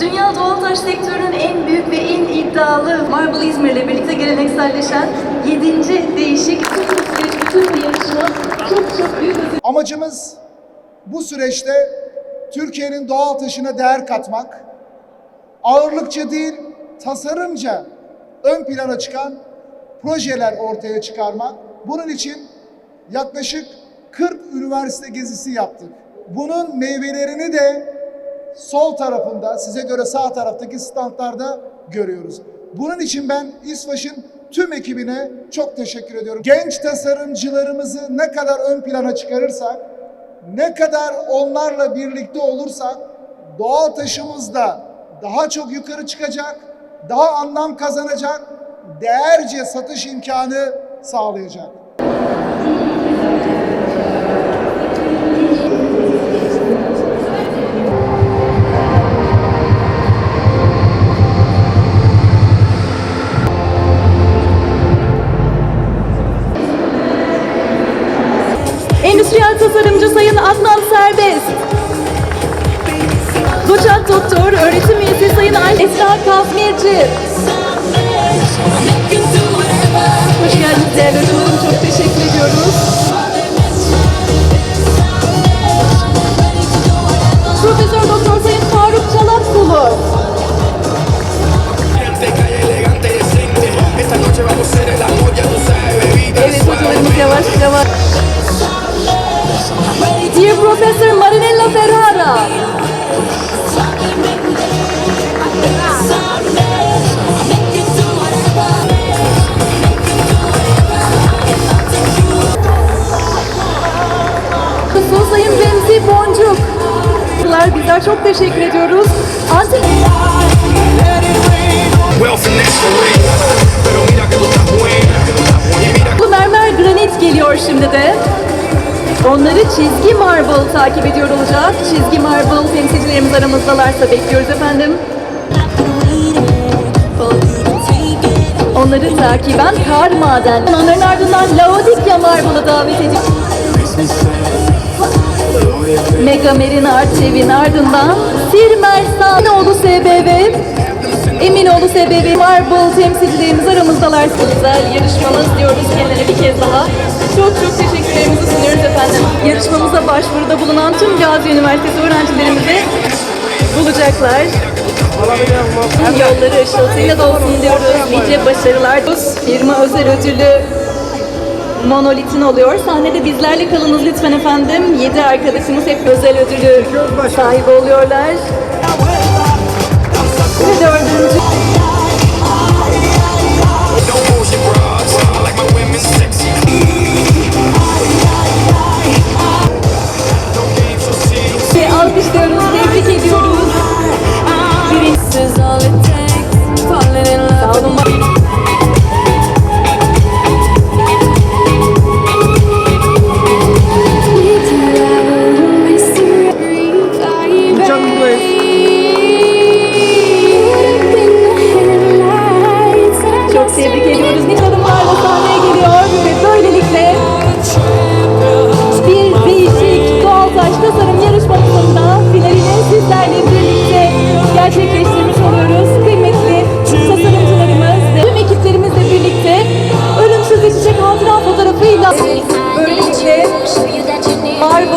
Dünya doğal taş sektörünün en büyük ve en iddialı Marble İzmir ile birlikte gelenekselleşen 7. değişik bütün bu yarışma çok çok büyük Amacımız bu süreçte Türkiye'nin doğal taşına değer katmak, ağırlıkça değil, tasarımca ön plana çıkan projeler ortaya çıkarmak. Bunun için yaklaşık 40 üniversite gezisi yaptık. Bunun meyvelerini de sol tarafında, size göre sağ taraftaki standlarda görüyoruz. Bunun için ben İSVAŞ'ın tüm ekibine çok teşekkür ediyorum. Genç tasarımcılarımızı ne kadar ön plana çıkarırsak, ne kadar onlarla birlikte olursak doğal taşımız da daha çok yukarı çıkacak, daha anlam kazanacak, değerce satış imkanı sağlayacak. Sayın Adnan Serbest. Doçent Doktor Öğretim Üyesi Sayın Ay Esra Kazmirci. Tú estás buena. Y mira Bu mermer granit geliyor şimdi de. Onları çizgi marble takip ediyor olacak. Çizgi marble temsilcilerimiz aramızdalarsa bekliyoruz efendim. Onları takiben kar maden. Onların ardından Laodikya Marble'ı davet ediyor. Mega Merin Arçev'in ardından Sirmer Sanoğlu SBB Eminoğlu SBB Marble temsilcilerimiz aramızdalar. Güzel yarışmamız diyoruz kendilerine bir kez daha. Çok çok teşekkürlerimizi sunuyoruz efendim. Yarışmamıza başvuruda bulunan tüm Gazi Üniversitesi öğrencilerimizi bulacaklar. Yolları ışıltıyla dolsun diyoruz. Nice başarılar. Firma özel ödülü Monolit'in oluyor. Sahnede bizlerle kalınız lütfen efendim. 7 arkadaşımız hep özel ödülü sahibi oluyorlar. Ve dördüncü Tebrik ediyoruz. Nice adımlarla sahne